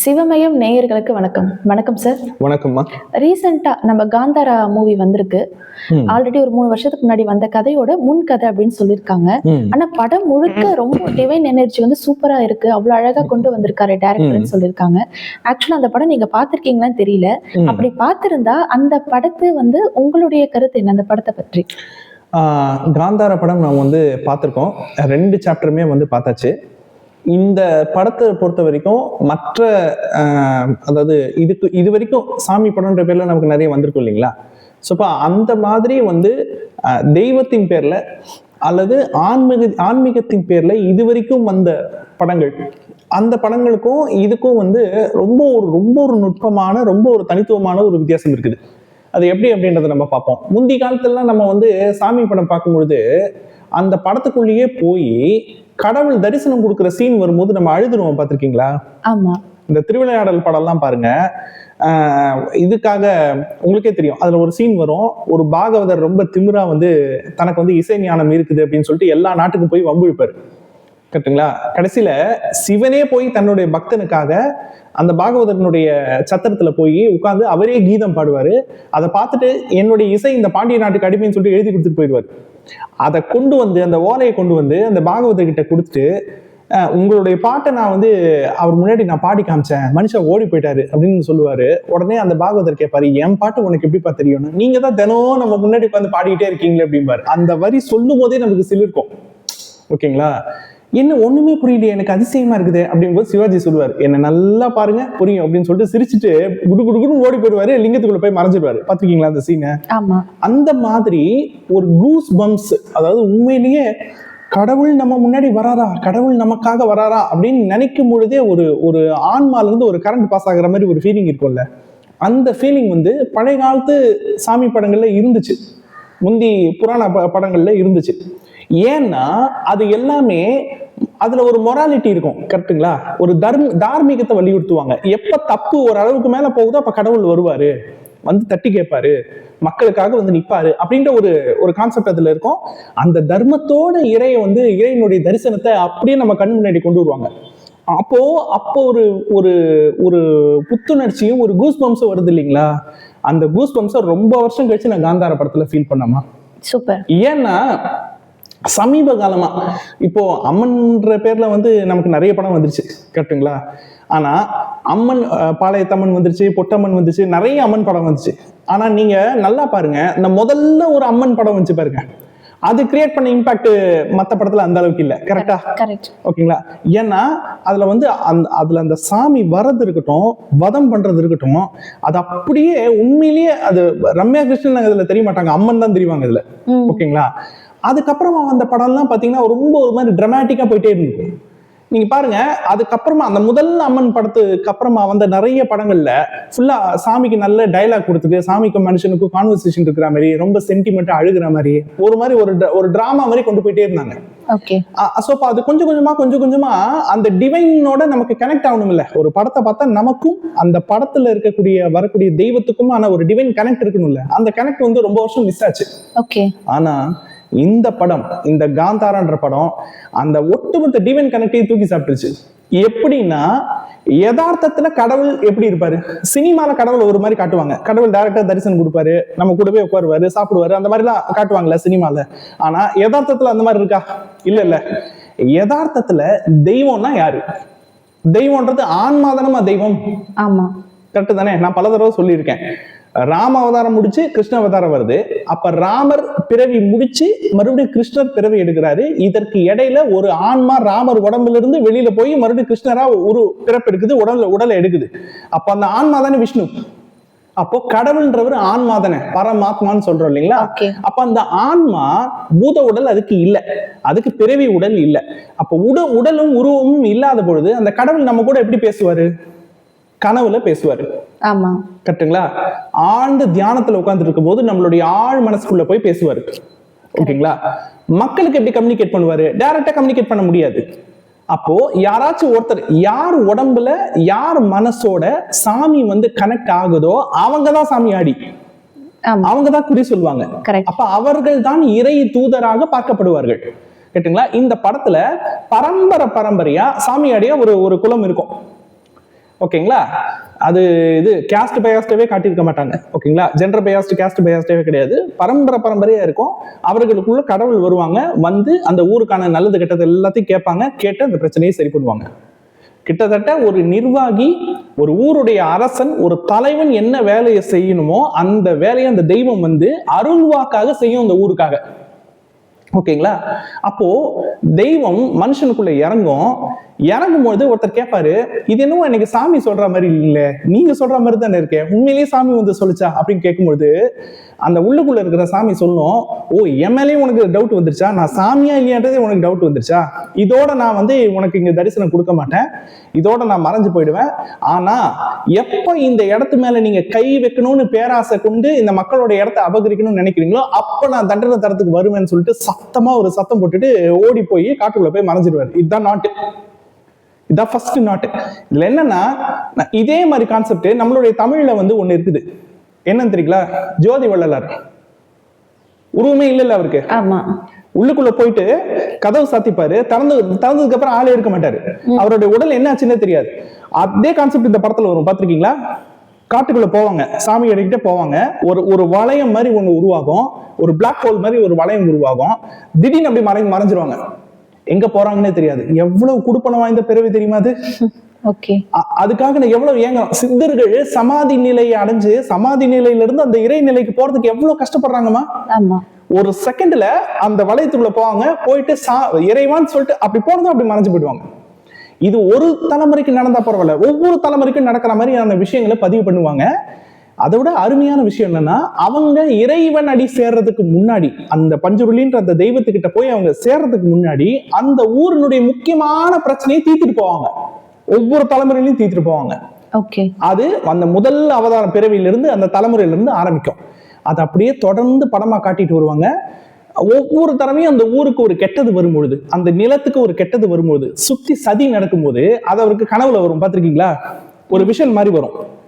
சிவமயம் நேயர்களுக்கு வணக்கம். வணக்கம் சார் வணக்கம்மா. ரீசெண்டா நம்ம காந்தாரா மூவி வந்திருக்கு. ஆல்ரெடி ஒரு மூணு வருஷத்துக்கு முன்னாடி வந்த கதையோட முன் கதை அப்படின்னு சொல்லியிருக்காங்க. ஆனா படம் முழுக்க ரொம்ப டிவைன் எனர்ஜி வந்து சூப்பரா இருக்கு. அவ்வளவு அழகா கொண்டு வந்திருக்காரு டேரக்டர்னு சொல்லியிருக்காங்க. ஆக்சுவலா அந்த படம் நீங்க பாத்திருக்கீங்களான்னு தெரியல. அப்படி பார்த்திருந்தா அந்த படத்து வந்து உங்களுடைய கருத்து என்ன? அந்த படத்தை பற்றி. காந்தார படம் நாம் வந்து பார்த்துருக்கோம். ரெண்டு சாப்டருமே வந்து பார்த்தாச்சு. இந்த படத்தை பொறுத்த வரைக்கும் மற்ற ஆஹ், அதாவது இதுக்கு இது வரைக்கும் சாமி படம்ன்ற பேர்ல நமக்கு நிறைய வந்திருக்கும் இல்லைங்களா? ஸோ இப்போ அந்த மாதிரி வந்து தெய்வத்தின் பேர்ல அல்லது ஆன்மீக ஆன்மீகத்தின் பேர்ல இது வரைக்கும் வந்த படங்கள். அந்த படங்களுக்கும் இதுக்கும் வந்து ரொம்ப ஒரு ரொம்ப ஒரு நுட்பமான ரொம்ப ஒரு தனித்துவமான ஒரு வித்தியாசம் இருக்குது. அது எப்படி அப்படின்றத நம்ம பார்ப்போம். முந்தி காலத்துலலாம் நம்ம வந்து சாமி படம் பார்க்கும் பொழுது அந்த படத்துக்குள்ளேயே போய் கடவுள் தரிசனம் கொடுக்குற சீன் வரும்போது நம்ம அழுதுருவோம் பார்த்திருக்கீங்களா? ஆமா. இந்த திருவிளையாடல் படம்லாம் பாருங்க. இதுக்காக உங்களுக்கே தெரியும். அதுல ஒரு சீன் வரும். ஒரு பாகவதர் ரொம்ப திமிரா வந்து தனக்கு வந்து இசை ஞானம் இருக்குது அப்படின்னு சொல்லிட்டு எல்லா நாட்டுக்கும் போய் வம்பிழுப்பாரு. கரெக்டுங்களா கடைசியில சிவனே போய் தன்னுடைய பக்தனுக்காக அந்த பாகவதனுடைய சத்திரத்துல போய் உட்கார்ந்து அவரே கீதம் பாடுவாரு. அதை பார்த்துட்டு என்னுடைய இசை இந்த பாண்டிய நாட்டுக்கு அடிமைன்னு சொல்லிட்டு எழுதி கொடுத்துட்டு போயிடுவாரு. அதை கொண்டு வந்து அந்த ஓலையை கொண்டு வந்து அந்த பாகவதர் கிட்ட கொடுத்துட்டு உங்களுடைய பாட்டை நான் வந்து அவர் முன்னாடி நான் பாடி காமிச்சேன். மனுஷன் ஓடி போயிட்டாரு அப்படின்னு சொல்லுவாரு. உடனே அந்த பாகவதர் கேட்பாரு என் பாட்டு உனக்கு எப்படிப்பா தெரியும்னு? நீங்க தான் தினம் நம்ம முன்னாடி உட்காந்து பாடிக்கிட்டே இருக்கீங்களே அப்படிம்பாரு. அந்த வரி சொல்லும் போதே நமக்கு சிலிர்க்கும். ஓகேங்களா? என்ன ஒண்ணுமே புரியலையே எனக்கு அதிசயமா இருக்குது அப்படிங்கும்போது சிவாஜி சொல்லுவார் என்ன நல்லா பாருங்க புரியும் அப்படின்னு சொல்லிட்டு சிரிச்சுட்டு குடு குடு குடுன்னு ஓடி போயிடுவாரு லிங்கத்துக்குள்ள போய் மறைஞ்சிடுவாரு பாத்துருக்கீங்களா அந்த சீனை ஆமா. அந்த மாதிரி ஒரு கூஸ் பம்ப்ஸ் அதாவது உண்மையிலேயே கடவுள் நம்ம முன்னாடி வராரா கடவுள் நமக்காக வராரா அப்படின்னு நினைக்கும் பொழுதே ஒரு ஒரு ஆன்மால இருந்து ஒரு கரண்ட் பாஸ் ஆகுற மாதிரி ஒரு ஃபீலிங் இருக்கும்ல. அந்த ஃபீலிங் வந்து பழைய காலத்து சாமி படங்கள்ல இருந்துச்சு. முந்தி புராண படங்கள்ல இருந்துச்சு. ஏன்னா அது எல்லாமே அதுல ஒரு மொராலிட்டி இருக்கும் கரெக்ட்டுங்களா ஒரு தர்ம தார்மீகத்தை வலியுறுத்துவாங்க. எப்ப தப்பு ஒரு அளவுக்கு மேல போகுதோ அப்ப கடவுள் வருவாரு. வந்து தட்டி கேட்பாரு. மக்களுக்காக வந்து நிப்பாரு அப்படின்ற ஒரு ஒரு கான்செப்ட் அதுல இருக்கும். அந்த தர்மத்தோட இறைய வந்து இறைவனுடைய தரிசனத்தை அப்படியே நம்ம கண் முன்னாடி கொண்டு வருவாங்க. அப்போ அப்போ ஒரு ஒரு ஒரு புத்துணர்ச்சியும் ஒரு கூஸ் பம்ஸும் வருது இல்லைங்களா? அந்த கூஸ் பம்ஸை ரொம்ப வருஷம் கழிச்சு நான் காந்தார படத்துல ஃபீல் பண்ணமா சூப்பர். ஏன்னா சமீப காலமா இப்போ அம்மன்ற பேர்ல வந்து நமக்கு நிறைய படம் வந்துருச்சு கரெக்ட்டுங்களா ஆனா அம்மன் பாளையத்தம்மன் வந்துருச்சு பொட்டம்மன் வந்துச்சு நிறைய அம்மன் படம் வந்துச்சு. ஆனா நீங்க நல்லா பாருங்க இந்த முதல்ல ஒரு அம்மன் படம் வந்துச்சு பாருங்க. அது கிரியேட் பண்ண இம்பாக்ட் மத்த படத்துல அந்த அளவுக்கு இல்ல கரெக்டா ஓகேங்களா? ஏன்னா அதுல வந்து அந்த அதுல அந்த சாமி வர்றது இருக்கட்டும் வதம் பண்றது இருக்கட்டும் அது அப்படியே உண்மையிலேயே அது ரம்யா கிருஷ்ணன் இதுல தெரிய மாட்டாங்க அம்மன் தான் தெரிவாங்க இதுல. ஓகேங்களா? அதுக்கப்புறமா வந்த படம்லாம் பாத்தீங்கன்னா ரொம்ப ஒரு மாதிரி டிராமாட்டிக்கா போயிட்டே இருந்தது. நீங்க பாருங்க அதுக்கப்புறமா அந்த முதல் அம்மன் படத்துக்கு அப்புறமா வந்த நிறைய படங்கள்ல ஃபுல்லா சாமிக்கு நல்ல டைலாக் கொடுத்துட்டு சாமிக்கும் மனுஷனுக்கும் கான்வர்சேஷன் இருக்கிற மாதிரி ரொம்ப சென்டிமெண்டா அழுகுற மாதிரி ஒரு மாதிரி ஒரு ஒரு டிராமா மாதிரி கொண்டு போயிட்டே இருந்தாங்க. ஸோ அது கொஞ்சம் கொஞ்சமா கொஞ்சம் கொஞ்சமா அந்த டிவைனோட நமக்கு கனெக்ட் ஆகணும் இல்ல ஒரு படத்தை பார்த்தா நமக்கும் அந்த படத்துல இருக்கக்கூடிய வரக்கூடிய தெய்வத்துக்குமான ஒரு டிவைன் கனெக்ட் இருக்கணும்ல. அந்த கனெக்ட் வந்து ரொம்ப வருஷம் மிஸ் ஆச்சு. ஆனா இந்த படம் இந்த காந்தாரான்ற படம் அந்த ஒட்டுமொத்த டிவைன் கனெக்டையும் தூக்கி சாப்பிட்டுருச்சு. எப்படின்னா யதார்த்தத்துல கடவுள் எப்படி இருப்பாரு? சினிமால கடவுள் ஒரு மாதிரி காட்டுவாங்க. கடவுள் டைரக்டா தரிசனம் கொடுப்பாரு நம்ம கூடவே உட்காருவாரு சாப்பிடுவாரு அந்த மாதிரிலாம் காட்டுவாங்கல்ல சினிமால. ஆனா யதார்த்தத்துல அந்த மாதிரி இருக்கா? இல்ல இல்ல. யதார்த்தத்துல தெய்வம்னா யாரு? தெய்வம்ன்றது ஆன்மாதானமா தெய்வம். ஆமா. கரெக்டு தானே? நான் பல தடவை சொல்லியிருக்கேன். ராம அவதாரம் முடிச்சு கிருஷ்ண அவதாரம் வருது. அப்ப ராமர் பிறவி முடிச்சு மறுபடியும் கிருஷ்ணர் பிறவி எடுக்கிறாரு. இதற்கு இடையில ஒரு ஆன்மா ராமர் உடம்புல இருந்து வெளியில போய் மறுபடியும் கிருஷ்ணரா ஒரு பிறப்பு எடுக்குது உடல்ல உடலை எடுக்குது. அப்ப அந்த ஆன்மா தானே விஷ்ணு? அப்போ கடவுள்ன்றவர் ஆன்மா தானே? பரமாத்மான்னு சொல்றோம் இல்லைங்களா? அப்ப அந்த ஆன்மா பூத உடல் அதுக்கு இல்ல. அதுக்கு பிறவி உடல் இல்ல. அப்ப உட உடலும் உருவமும் இல்லாத பொழுது அந்த கடவுள் நம்ம கூட எப்படி பேசுவாரு? கனவுல பேசுவாரு. ஆமா. கரெக்ட்டுங்களா? ஆழ்ந்த தியானத்துல உட்கார்ந்துட்டு இருக்கும்போது நம்மளுடைய ஆழ் மனசுக்குள்ள போய் பேசுவாரு. ஓகேங்களா? மக்களுக்கு எப்படி கம்யூனிகேட் பண்ணுவாரு? டைரக்டா கம்யூனிகேட் பண்ண முடியாது. அப்போ யாராச்சும் ஒருத்தர் யார் உடம்புல யார் மனசோட சாமி வந்து கனெக்ட் ஆகுதோ அவங்க தான் சாமி ஆடி. ஆமா. அவங்க தான் குறி சொல்லுவாங்க. அப்ப அவர்கள் தான் இறை தூதராக பார்க்கப்படுவார்கள். கேட்டுங்களா? இந்த படத்துல பரம்பரை பரம்பரையா சாமியாடியா ஒரு ஒரு குலம் இருக்கும். ஓகேங்களா? அது இது கேஸ்ட் பயாஸ்டாவே காட்டியிருக்க மாட்டாங்க. ஓகேங்களா? ஜெண்டர் பயாஸ்ட் கேஸ்ட் பயாஸ்டாவே கிடையாது. பரம்பரை பரம்பரையா இருக்கும். அவர்களுக்குள்ள கடவுள் வருவாங்க. வந்து அந்த ஊருக்கான நல்லது கெட்டது எல்லாத்தையும் கேட்பாங்க. கேட்டு அந்த பிரச்சனையை சரி பண்ணுவாங்க. கிட்டத்தட்ட ஒரு நிர்வாகி ஒரு ஊருடைய அரசன் ஒரு தலைவன் என்ன வேலையை செய்யணுமோ அந்த வேலையை அந்த தெய்வம் வந்து அருள்வாக்காக செய்யும் அந்த ஊருக்காக. ஓகேங்களா? அப்போ தெய்வம் மனுஷனுக்குள்ள இறங்கும். இறங்கும் பொழுது ஒருத்தர் கேட்பாரு இது என்னவோ எனக்கு சாமி சொல்ற மாதிரி இல்ல. நீங்க சொல்ற மாதிரி தானே இருக்கேன் உண்மையிலேயே சாமி வந்து சொல்லுச்சா? அப்படின்னு கேட்கும்பொழுது அந்த உள்ளுக்குள்ள இருக்கிற சாமி சொல்லும் ஓ என் உனக்கு டவுட் வந்துருச்சா? நான் சாமியா இல்லையான்றதே உனக்கு டவுட் வந்துருச்சா? இதோட நான் வந்து உனக்கு இங்க தரிசனம் கொடுக்க மாட்டேன். இதோட நான் மறைஞ்சு போயிடுவேன். ஆனா எப்ப இந்த இடத்து மேல நீங்க கை வைக்கணும்னு பேராசை கொண்டு இந்த மக்களோட இடத்த அபகரிக்கணும்னு நினைக்கிறீங்களோ அப்ப நான் தண்டனை தரத்துக்கு வருவேன்னு சொல்லிட்டு சத்தமா ஒரு சத்தம் போட்டுட்டு ஓடி போய் காட்டுக்குள்ள போய் மறைஞ்சிடுவார் இதுதான் நாட்டு. இதான் ஃபர்ஸ்ட் நாட்டு. இதுல என்னன்னா இதே மாதிரி கான்செப்ட் நம்மளுடைய தமிழ்ல வந்து ஒண்ணு இருக்குது. என்னன்னு தெரியுங்களா? ஜோதி வள்ளலார். உருவமே இல்லைல்ல அவருக்கு. ஆமா. உள்ளுக்குள்ள போயிட்டு கதவு சாத்திப்பாரு. திறந்து திறந்ததுக்கு அப்புறம் ஆளே இருக்க மாட்டாரு. அவருடைய உடல் என்ன ஆச்சுன்னே தெரியாது. அதே கான்செப்ட் இந்த படத்துல வரும். பாத்திருக்கீங்களா காட்டுக்குள்ள போவாங்க. சாமி எடுக்கிட்டே போவாங்க. ஒரு ஒரு வளையம் மாதிரி ஒண்ணு உருவாகும். ஒரு பிளாக் ஹோல் மாதிரி ஒரு வளையம் உருவாகும். திடீர்னு அப்படி மறைஞ்சு மறைஞ்சிருவாங்க. எங்க போறாங்கன்னே தெரியாது. எவ்வளவு குடுப்பணம் வாய்ந்த பிறவி தெரியுமா அது? அதுக்காக நான் எவ்வளவு ஏங்குறோம் சித்தர்கள் சமாதி நிலையை அடைஞ்சு சமாதி நிலையில இருந்து அந்த இறை நிலைக்கு போறதுக்கு எவ்வளவு கஷ்டப்படுறாங்கம்மா? ஒரு செகண்ட்ல அந்த வளையத்துக்குள்ள போவாங்க. போயிட்டு சா இறைவான்னு சொல்லிட்டு அப்படி போனதும் அப்படி மறைஞ்சு போயிடுவாங்க. இது ஒரு தலைமுறைக்கு நடந்தா பரவாயில்ல. ஒவ்வொரு தலைமுறைக்கும் நடக்கிற மாதிரியான விஷயங்களை பதிவு பண்ணுவாங்க. அதை விட அருமையான விஷயம் என்னன்னா அவங்க இறைவன் அடி சேர்றதுக்கு முன்னாடி அந்த பஞ்சுருளின்ற அந்த தெய்வத்துக்கிட்ட போய் அவங்க சேர்றதுக்கு முன்னாடி அந்த ஊரினுடைய முக்கியமான பிரச்சனையை தீர்த்துட்டு போவாங்க. ஒவ்வொரு தலைமுறையிலையும் தீர்த்துட்டு போவாங்க. ஓகே. அது அந்த முதல் அவதார பிறவியிலிருந்து அந்த தலைமுறையிலிருந்து ஆரம்பிக்கும். அது அப்படியே தொடர்ந்து படமா காட்டிட்டு வருவாங்க. ஒவ்வொரு தடவையும் அந்த ஊருக்கு ஒரு கெட்டது வரும்பொழுது அந்த நிலத்துக்கு ஒரு கெட்டது வரும்பொழுது சுத்தி சதி நடக்கும்போது அது அவருக்கு கனவுல வரும். பார்த்துருக்கீங்களா? ஒரு விஷன் மாதிரி வரும்.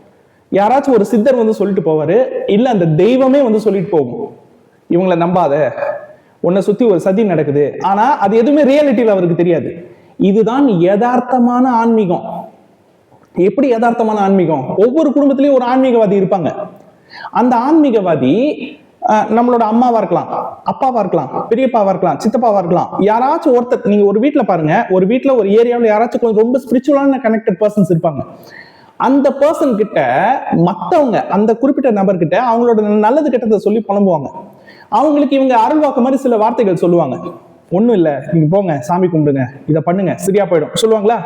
யாராச்சும் ஒரு சித்தர் வந்து சொல்லிட்டு போவாரு இல்ல அந்த தெய்வமே வந்து சொல்லிட்டு போகும். இவங்களை நம்பாத. உன்னை சுத்தி ஒரு சதி நடக்குது. ஆனா அது எதுவுமே ரியாலிட்டியில அவருக்கு தெரியாது. இதுதான் யதார்த்தமான ஆன்மீகம். எப்படி யதார்த்தமான ஆன்மீகம்? ஒவ்வொரு குடும்பத்திலயும் ஒரு ஆன்மீகவாதி இருப்பாங்க. அந்த ஆன்மீகவாதி நம்மளோட அம்மாவா இருக்கலாம் அப்பாவா இருக்கலாம் பெரியப்பாவா இருக்கலாம் சித்தப்பாவா இருக்கலாம். யாராச்சும் ஒருத்தர் நீங்க ஒரு வீட்டுல பாருங்க ஒரு வீட்டுல ஒரு ஏரியாவில் யாராச்சும் கொஞ்சம் ரொம்ப ஸ்பிரிச்சுவலான கனெக்டட் பர்சன்ஸ் இருப்பாங்க. அந்த பர்சன் கிட்ட மத்தவங்க அந்த குறிப்பிட்ட நபர்கிட்ட அவங்களோட நல்லது கெட்டதை சொல்லி புலம்புவாங்க. அவங்களுக்கு இவங்க அருள்வாக்கு மாதிரி சில வார்த்தைகள் சொல்லுவாங்க. ஒண்ணும் இல்ல. நீங்க போங்க சாமி கும்பிடுங்க. இதை பண்ணுங்க. சரியா போயிடும். சொல்லுவாங்களா?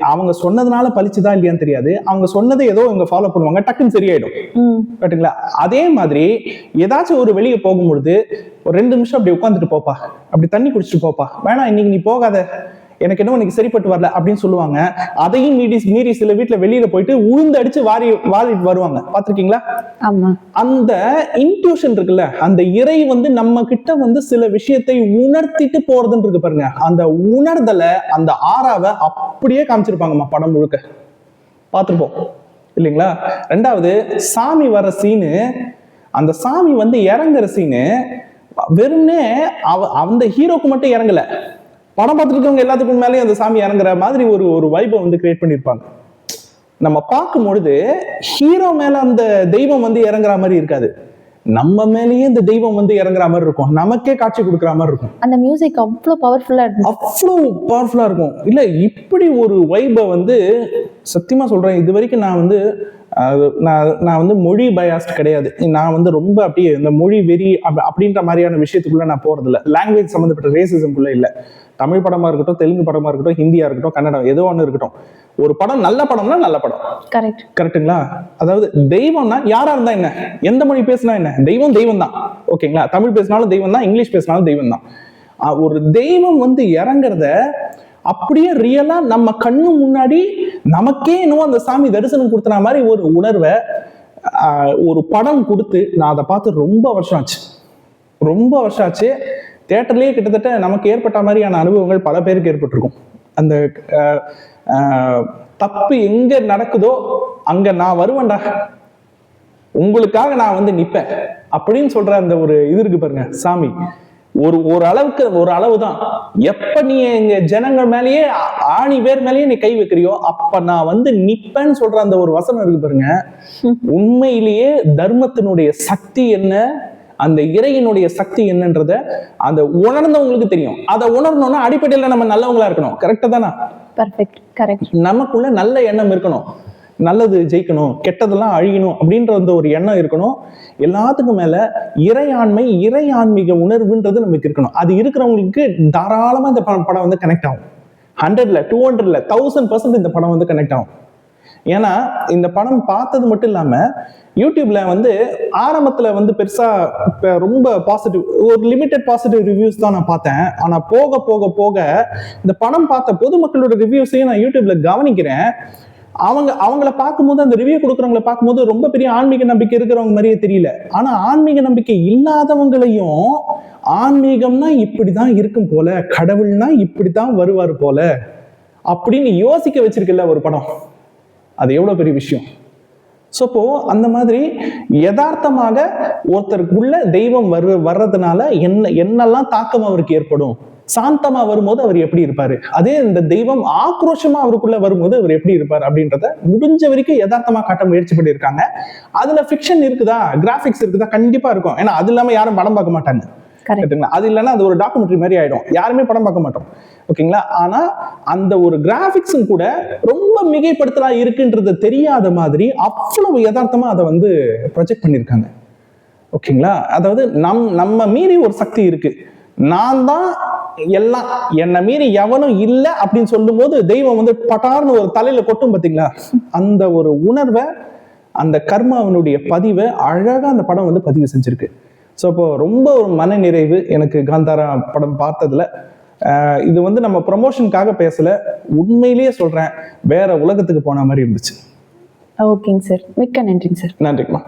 அவங்க சொன்னதுனால பலிச்சுதா இல்லையான்னு தெரியாது. அவங்க சொன்னதை ஏதோ இவங்க ஃபாலோ பண்ணுவாங்க. டக்குன்னு சரியாயிடும். ம். கரெக்ட்டுங்களா அதே மாதிரி ஏதாச்சும் ஒரு வெளியே போகும்பொழுது ஒரு ரெண்டு நிமிஷம் அப்படி உட்காந்துட்டு போப்பா. அப்படி தண்ணி குடிச்சிட்டு போப்பா. வேணாம் இன்னைக்கு நீ போகாத. எனக்கு என்னவோ இன்னைக்கு சரிப்பட்டு வரல அப்படின்னு சொல்லுவாங்க. அதையும் மீறி மீறி சில வீட்டுல வெளியில போயிட்டு உளுந்து அடிச்சு வாரி வாரிட்டு வருவாங்க பாத்திருக்கீங்களா அந்த இன்ட்யூஷன் இருக்குல்ல அந்த இறை வந்து நம்ம கிட்ட வந்து சில விஷயத்தை உணர்த்திட்டு போறதுன்னு இருக்கு பாருங்க. அந்த உணர்தலை அந்த ஆறாவை அப்படியே காமிச்சிருப்பாங்கம்மா படம் முழுக்க. பார்த்துருப்போம். இல்லைங்களா? ரெண்டாவது சாமி வர சீனு அந்த சாமி வந்து இறங்குற சீனு வெறும்னே அவ அந்த ஹீரோக்கு மட்டும் இறங்கல. படம் பார்த்துருக்கவங்க எல்லாத்துக்கும் மேலேயும் அந்த சாமி இறங்குற மாதிரி ஒரு ஒரு வைபை வந்து கிரியேட் பண்ணியிருப்பாங்க நம்ம பார்க்கும் பொழுது ஹீரோ மேல அந்த தெய்வம் வந்து இறங்குற மாதிரி இருக்காது. நம்ம மேலேயே இந்த தெய்வம் வந்து இறங்குற மாதிரி இருக்கும். நமக்கே காட்சி கொடுக்குற மாதிரி இருக்கும். அந்த மியூசிக் அவ்வளோ பவர்ஃபுல்லா இருந்துச்சு. அவ்வளோ பவர்ஃபுல்லா இருக்கும். இல்ல இப்படி ஒரு வைபை வந்து சத்தியமா சொல்றேன் இது வரைக்கும் நான் வந்து நான் நான் வந்து மொழி பயாஸ்ட் கிடையாது. நான் வந்து ரொம்ப அப்படியே இந்த மொழி வெறி அப்ப- அப்படின்ற மாதிரியான விஷயத்துக்குள்ள நான் போறது இல்ல லாங்குவேஜ் சம்மந்தப்பட்ட ரேசிசம்குள்ள இல்ல. தமிழ் படமா இருக்கட்டும் தெலுங்கு படமா இருக்கட்டும் ஹிந்தியா இருக்கட்டும் கன்னடம் ஏதோ ஒன்று இருக்கட்டும். ஒரு படம் நல்ல படம்னா நல்ல படம். கரெக்ட் கரெக்ட்டுங்களா அதாவது தெய்வம்னா யாரா இருந்தா என்ன? எந்த மொழி பேசினா என்ன? தெய்வம் தெய்வம் தான் ஓகேங்களா? தமிழ் பேசினாலும் தெய்வம் தான் இங்கிலீஷ் பேசினாலும் தெய்வம் தான் ஒரு தெய்வம் வந்து இறங்குறத அப்படியே ரியலா நம்ம கண்ணு முன்னாடி நமக்கே என்னவோ அந்த சாமி தரிசனம் கொடுத்தன மாதிரி ஒரு உணர்வை ஒரு படம் கொடுத்து நான் அதை பார்த்து ரொம்ப வருஷம் ஆச்சு. ரொம்ப வருஷம் ஆச்சு. தேட்டர்லயே கிட்டத்தட்ட நமக்கு ஏற்பட்ட மாதிரியான அனுபவங்கள் பல பேருக்கு ஏற்பட்டிருக்கும். அந்த தப்பு எங்க நடக்குதோ அங்க நான் வருவேன்டா. உங்களுக்காக நான் வந்து நிப்பேன். அப்படின்னு சொல்ற அந்த ஒரு இது இருக்கு பாருங்க சாமி. ஒரு ஒரு அளவுக்கு ஒரு அளவு தான் எப்ப நீ எங்க ஜனங்கள் மேலேயே ஆணி வேர் மேலேயே நீ கை வைக்கிறியோ அப்ப நான் வந்து நிப்பேன்னு சொல்ற அந்த ஒரு வசனம் இருக்கு பாருங்க. உண்மையிலேயே தர்மத்தினுடைய சக்தி என்ன? அந்த இறையினுடைய சக்தி என்னன்றத அந்த உணர்ந்தவங்களுக்கு தெரியும். அதை உணரணும்னா அடிப்படையில நம்ம நல்லவங்களா இருக்கணும். கரெக்டா தானே? கரெக்ட் நமக்குள்ள நல்ல எண்ணம் இருக்கணும். நல்லது ஜெயிக்கணும் கெட்டதெல்லாம் அழியணும் அப்படின்ற அந்த ஒரு எண்ணம் இருக்கணும். எல்லாத்துக்கும் மேல இறையாண்மை இறை ஆன்மீக உணர்வுன்றது நமக்கு இருக்கணும். அது இருக்கிறவங்களுக்கு தாராளமா இந்த படம் படம் வந்து கனெக்ட் ஆகும். ஹண்ட்ரட்ல டூ ஹண்ட்ரட்ல தௌசண்ட் பர்சன்ட் இந்த படம் வந்து கனெக்ட் ஆகும். ஏன்னா இந்த படம் பார்த்தது மட்டும் இல்லாம யூடியூப்ல வந்து ஆரம்பத்துல வந்து பெருசா ரொம்ப பாசிட்டிவ் ஒரு லிமிட்டட் பாசிட்டிவ் ரிவ்யூஸ் தான் நான் பார்த்தேன். ஆனா போக போக போக இந்த படம் பார்த்த பொதுமக்களோட ரிவ்யூஸையும் நான் யூடியூப்ல கவனிக்கிறேன். அவங்க அவங்கள பார்க்கும்போது அந்த ரிவ்யூ கொடுக்குறவங்கள பார்க்கும்போது ரொம்ப பெரிய ஆன்மீக நம்பிக்கை இருக்கிறவங்க மாதிரியே தெரியல. ஆனா ஆன்மீக நம்பிக்கை இல்லாதவங்களையும் ஆன்மீகம்னா இப்படிதான் இருக்கும் போல கடவுள்னா இப்படிதான் வருவார் போல அப்படின்னு யோசிக்க வச்சிருக்குல்ல ஒரு படம். அது எவ்வளோ பெரிய விஷயம்? ஸோ அப்போ அந்த மாதிரி யதார்த்தமாக ஒருத்தருக்குள்ள தெய்வம் வர்ற வர்றதுனால என்ன என்னெல்லாம் தாக்கம் அவருக்கு ஏற்படும்? சாந்தமா வரும்போது அவர் எப்படி இருப்பாரு? அதே இந்த தெய்வம் ஆக்ரோஷமா அவருக்குள்ள வரும்போது அவர் எப்படி இருப்பார் அப்படின்றத முடிஞ்ச வரைக்கும் யதார்த்தமா காட்ட முயற்சி பண்ணியிருக்காங்க. அதுல ஃபிக்ஷன் இருக்குதா? கிராஃபிக்ஸ் இருக்குதா? கண்டிப்பா இருக்கும். ஏன்னா அது இல்லாம யாரும் படம் பார்க்க மாட்டாங்க. கரெக்ட்டுங்களா அது இல்லைன்னா அது ஒரு டாக்குமெண்ட்ரி மாதிரி ஆயிடும். யாருமே படம் பார்க்க மாட்டோம். ஓகேங்களா? ஆனா அந்த ஒரு கிராஃபிக்ஸும் கூட ரொம்ப மிகைப்படுத்தலா இருக்குன்றது தெரியாத மாதிரி அவ்வளவு யதார்த்தமா அதை வந்து ப்ரொஜெக்ட் பண்ணியிருக்காங்க. ஓகேங்களா? அதாவது நம் நம்ம மீறி ஒரு சக்தி இருக்கு. நான் தான் எல்லாம் என்னை மீறி எவனும் இல்லை அப்படின்னு சொல்லும்போது தெய்வம் வந்து பட்டார்னு ஒரு தலையில கொட்டும் பார்த்தீங்களா அந்த ஒரு உணர்வை அந்த கர்மாவனுடைய பதிவை அழகா அந்த படம் வந்து பதிவு செஞ்சிருக்கு. ஸோ அப்போ ரொம்ப ஒரு மன நிறைவு எனக்கு காந்தாரா படம் பார்த்ததுல. இது வந்து நம்ம ப்ரமோஷனுக்காக பேசல. உண்மையிலேயே சொல்றேன் வேற உலகத்துக்கு போன மாதிரி இருந்துச்சு. ஓகேங்க சார். மிக்க நன்றிங்க சார். நன்றிங்கம்மா.